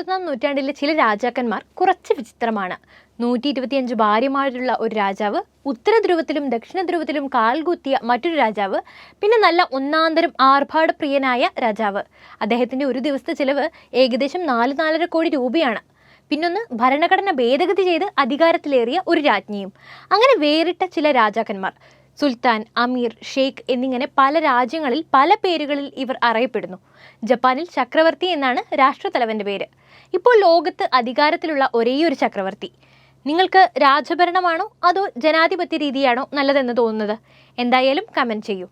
ഇരുപത്തൊന്നാം നൂറ്റാണ്ടിലെ ചില രാജാക്കന്മാർ കുറച്ച് വിചിത്രമാണ്. നൂറ്റി ഇരുപത്തിയഞ്ച് ഭാര്യമാരുള്ള ഒരു രാജാവ് ഉത്തര ധ്രുവത്തിലും ദക്ഷിണ ധ്രുവത്തിലും കാൽകുത്തിയ മറ്റൊരു രാജാവ് പിന്നെ നല്ല ഒന്നാന്തരം ആർഭാട പ്രിയനായ രാജാവ്. അദ്ദേഹത്തിന്റെ ഒരു ദിവസത്തെ ചിലവ് ഏകദേശം നാല് നാലര കോടി രൂപയാണ്. പിന്നൊന്ന് ഭരണഘടന ഭേദഗതി ചെയ്ത് അധികാരത്തിലേറിയ ഒരു രാജ്ഞിയും. അങ്ങനെ വേറിട്ട ചില രാജാക്കന്മാർ. സുൽത്താൻ അമീർ ഷെയ്ഖ് എന്നിങ്ങനെ പല രാജ്യങ്ങളിൽ പല പേരുകളിൽ ഇവർ അറിയപ്പെടുന്നു. ജപ്പാനിൽ ചക്രവർത്തി എന്നാണ് രാഷ്ട്രത്തലവന്റെ പേര്. ഇപ്പോൾ ലോകത്ത് അധികാരത്തിലുള്ള ഒരേയൊരു ചക്രവർത്തി. നിങ്ങൾക്ക് രാജഭരണമാണോ അതോ ജനാധിപത്യ രീതിയാണോ നല്ലതെന്ന് തോന്നുന്നത്? എന്തായാലും കമന്റ് ചെയ്യൂ.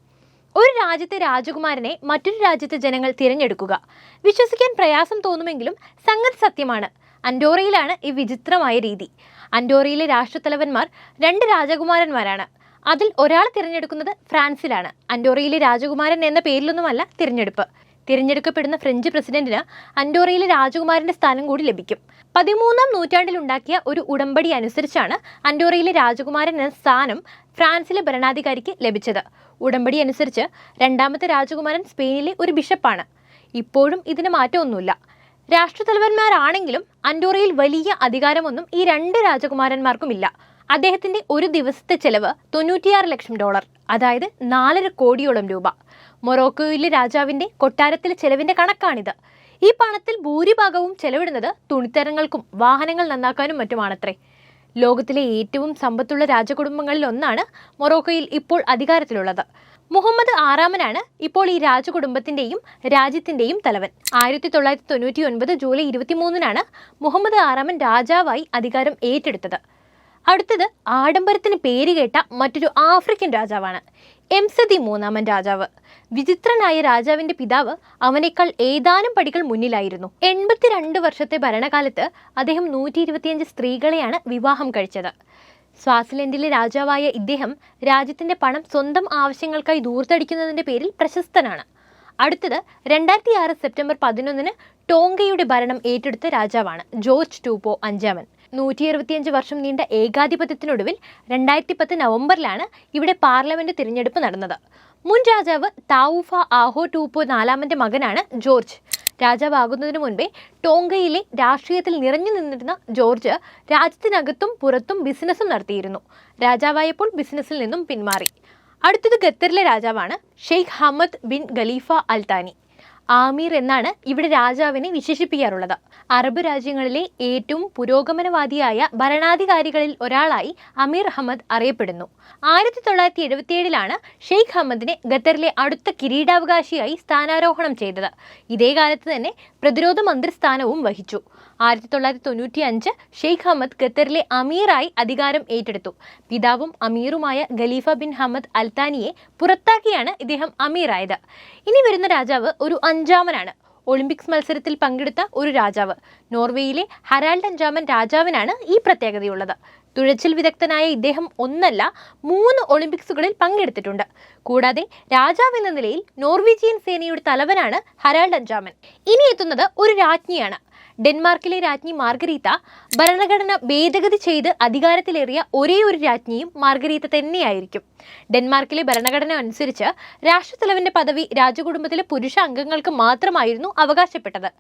ഒരു രാജ്യത്തെ രാജകുമാരനെ മറ്റൊരു രാജ്യത്തെ ജനങ്ങൾ തിരഞ്ഞെടുക്കുക. വിശ്വസിക്കാൻ പ്രയാസം തോന്നുമെങ്കിലും സംഗതി സത്യമാണ്. അൻഡോറയിലാണ് ഈ വിചിത്രമായ രീതി. അൻഡോറയിലെ രാഷ്ട്രത്തലവന്മാർ രണ്ട് രാജകുമാരന്മാരാണ്. അതിൽ ഒരാൾ തിരഞ്ഞെടുക്കുന്നത് ഫ്രാൻസിലാണ്. അൻഡോറയിലെ രാജകുമാരൻ എന്ന പേരിലൊന്നുമല്ല തിരഞ്ഞെടുപ്പ്. തിരഞ്ഞെടുക്കപ്പെടുന്ന ഫ്രഞ്ച് പ്രസിഡന്റിന് അൻഡോറയിലെ രാജകുമാരന്റെ സ്ഥാനം കൂടി ലഭിക്കും. പതിമൂന്നാം നൂറ്റാണ്ടിൽ ഉണ്ടാക്കിയ ഒരു ഉടമ്പടി അനുസരിച്ചാണ് അൻഡോറയിലെ രാജകുമാരൻ എന്ന സ്ഥാനം ഫ്രാൻസിലെ ഭരണാധികാരിക്ക് ലഭിച്ചത്. ഉടമ്പടി അനുസരിച്ച് രണ്ടാമത്തെ രാജകുമാരൻ സ്പെയിനിലെ ഒരു ബിഷപ്പാണ്. ഇപ്പോഴും ഇതിന് മാറ്റമൊന്നുമില്ല. രാഷ്ട്രത്തലവന്മാരാണെങ്കിലും അൻഡോറയിൽ വലിയ അധികാരമൊന്നും ഈ രണ്ട് രാജകുമാരന്മാർക്കുമില്ല. അദ്ദേഹത്തിന്റെ ഒരു ദിവസത്തെ ചെലവ് തൊണ്ണൂറ്റിയാറ് ലക്ഷം ഡോളർ അതായത് നാലര കോടിയോളം രൂപ. മൊറോക്കോയിലെ രാജാവിന്റെ കൊട്ടാരത്തിലെ ചെലവിന്റെ കണക്കാണിത്. ഈ പണത്തിൽ ഭൂരിഭാഗവും ചെലവിടുന്നത് തുണിത്തരങ്ങൾക്കും വാഹനങ്ങൾ നന്നാക്കാനും മറ്റുമാണത്രേ. ലോകത്തിലെ ഏറ്റവും സമ്പത്തുള്ള രാജകുടുംബങ്ങളിൽ ഒന്നാണ് മൊറോക്കോയിൽ ഇപ്പോൾ അധികാരത്തിലുള്ളത്. മുഹമ്മദ് ആറാമനാണ് ഇപ്പോൾ ഈ രാജകുടുംബത്തിന്റെയും രാജ്യത്തിന്റെയും തലവൻ. ആയിരത്തി തൊള്ളായിരത്തി തൊണ്ണൂറ്റി ഒൻപത് ജൂലൈ ഇരുപത്തിമൂന്നിനാണ് മുഹമ്മദ് ആറാമൻ രാജാവായി അധികാരം ഏറ്റെടുത്തത്. അടുത്തത് ആഡംബരത്തിന് പേരുകേട്ട മറ്റൊരു ആഫ്രിക്കൻ രാജാവാണ്. എംസതി മൂന്നാമൻ രാജാവ്. വിചിത്രനായ രാജാവിന്റെ പിതാവ് അവനേക്കാൾ ഏതാനും പടികൾ മുന്നിലായിരുന്നു. എൺപത്തിരണ്ട് വർഷത്തെ ഭരണകാലത്ത് അദ്ദേഹം നൂറ്റി ഇരുപത്തിയഞ്ച് സ്ത്രീകളെയാണ് വിവാഹം കഴിച്ചത്. സ്വാസിലൻഡിലെ രാജാവായ ഇദ്ദേഹം രാജ്യത്തിന്റെ പണം സ്വന്തം ആവശ്യങ്ങൾക്കായി ദൂർത്തടിക്കുന്നതിന്റെ പേരിൽ പ്രശസ്തനാണ്. അടുത്തത് രണ്ടായിരത്തി ആറ് സെപ്റ്റംബർ പതിനൊന്നിന് ടോങ്കയുടെ ഭരണം ഏറ്റെടുത്ത രാജാവാണ് ജോർജ് ടൂപ്പോ അഞ്ചാമൻ. നൂറ്റി അറുപത്തിയഞ്ച് വർഷം നീണ്ട ഏകാധിപത്യത്തിനൊടുവിൽ രണ്ടായിരത്തി പത്ത് നവംബറിലാണ് ഇവിടെ പാർലമെന്റ് തിരഞ്ഞെടുപ്പ് നടന്നത്. മുൻ രാജാവ് താവുഫ ആഹോ ടൂപ്പോ നാലാമന്റെ മകനാണ് ജോർജ്. രാജാവാകുന്നതിനു മുൻപേ ടോങ്കയിലെ രാഷ്ട്രീയത്തിൽ നിറഞ്ഞു നിന്നിരുന്ന ജോർജ് രാജ്യത്തിനകത്തും പുറത്തും ബിസിനസ്സും നടത്തിയിരുന്നു. രാജാവായപ്പോൾ ബിസിനസ്സിൽ നിന്നും പിന്മാറി. അടുത്തത് ഖത്തറിലെ രാജാവാണ് Sheikh Hamad bin Khalifa Al Thani. Aamir എന്നാണ് ഇവിടെ രാജാവിനെ വിശേഷിപ്പിക്കാറുള്ളത്. അറബ് രാജ്യങ്ങളിലെ ഏറ്റവും പുരോഗമനവാദിയായ ഭരണാധികാരികളിൽ ഒരാളായി അമീർ അഹമ്മദ് അറിയപ്പെടുന്നു. ആയിരത്തി തൊള്ളായിരത്തി എഴുപത്തിയേഴിലാണ് ഷെയ്ഖ് അഹമ്മദിനെ ഖത്തറിലെ അടുത്ത കിരീടാവകാശിയായി സ്ഥാനാരോഹണം ചെയ്തത്. ഇതേ കാലത്ത് തന്നെ പ്രതിരോധ മന്ത്രി സ്ഥാനവും വഹിച്ചു. ആയിരത്തി തൊള്ളായിരത്തി തൊണ്ണൂറ്റി അഞ്ച് ഷെയ്ഖ് അഹമ്മദ് ഖത്തറിലെ അമീറായി അധികാരം ഏറ്റെടുത്തു. പിതാവും അമീറുമായ ഖലീഫ ബിൻ ഹമ്മദ് അൽത്താനിയെ പുറത്താക്കിയാണ് ഇദ്ദേഹം അമീറായത്. ഇനി വരുന്ന രാജാവ് ഒരു അഞ്ചാമനാണ്. ഒളിമ്പിക്സ് മത്സരത്തിൽ പങ്കെടുത്ത ഒരു രാജാവ്. നോർവേയിലെ ഹരാൾഡ് അഞ്ചാമൻ രാജാവിനാണ് ഈ പ്രത്യേകതയുള്ളത്. തുഴച്ചിൽ വിദഗ്ധനായ ഇദ്ദേഹം ഒന്നല്ല മൂന്ന് ഒളിമ്പിക്സുകളിൽ പങ്കെടുത്തിട്ടുണ്ട്. കൂടാതെ രാജാവ് എന്ന നിലയിൽ നോർവീജിയൻ സേനയുടെ തലവനാണ് ഹരാൾഡ് അഞ്ചാമൻ ഇനി എത്തുന്നത് ഒരു രാജ്ഞിയാണ്. ഡെൻമാർക്കിലെ രാജ്ഞി മാർഗരീത്ത ഭരണഘടന ഭേദഗതി ചെയ്ത് അധികാരത്തിലേറിയ ഒരേ ഒരു രാജ്ഞിയും മാർഗരീത്ത തന്നെയായിരിക്കും. ഡെൻമാർക്കിലെ ഭരണഘടന അനുസരിച്ച് രാഷ്ട്രത്തലവന്റെ പദവി രാജകുടുംബത്തിലെ പുരുഷ അംഗങ്ങൾക്ക് മാത്രമായിരുന്നു അവകാശപ്പെട്ടത്.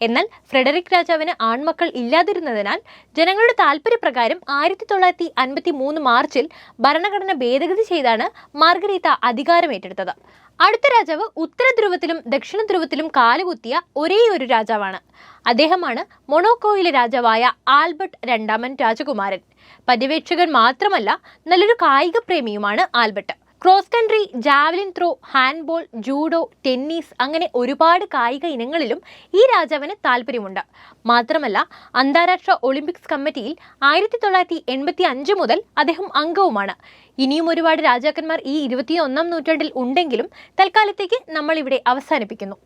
എന്നാൽ ഫ്രെഡറിക് രാജാവിന് ആൺമക്കൾ ഇല്ലാതിരുന്നതിനാൽ ജനങ്ങളുടെ താല്പര്യപ്രകാരം ആയിരത്തി തൊള്ളായിരത്തി അൻപത്തി മൂന്ന് മാർച്ചിൽ ഭരണഘടന ഭേദഗതി ചെയ്താണ് മാർഗരീത്ത അധികാരമേറ്റെടുത്തത്. അടുത്ത രാജാവ് ഉത്തരധ്രുവത്തിലും ദക്ഷിണ ധ്രുവത്തിലും കാലുകുത്തിയ ഒരേ ഒരു രാജാവാണ്. അദ്ദേഹമാണ് മൊണോക്കോയിലെ രാജാവായ ആൽബർട്ട് രണ്ടാമൻ രാജകുമാരൻ. പര്യവേക്ഷകൻ മാത്രമല്ല നല്ലൊരു കായിക പ്രേമിയുമാണ് Albert. Cross country javelin throw handball judo tennis അങ്ങനെ ഒരുപാട് കായിക ഇനങ്ങളിലും ഈ രാജാവിന് താല്പര്യമുണ്ട്. മാത്രമല്ല അന്താരാഷ്ട്ര ഒളിമ്പിക്സ് കമ്മിറ്റിയിൽ ആയിരത്തി തൊള്ളായിരത്തി എൺപത്തി അഞ്ച് മുതൽ അദ്ദേഹം അംഗവുമാണ്. ഇനിയും ഒരുപാട് രാജാക്കന്മാർ ഈ ഇരുപത്തിയൊന്നാം നൂറ്റാണ്ടിൽ ഉണ്ടെങ്കിലും തൽക്കാലത്തേക്ക് നമ്മളിവിടെ അവസാനിപ്പിക്കുന്നു.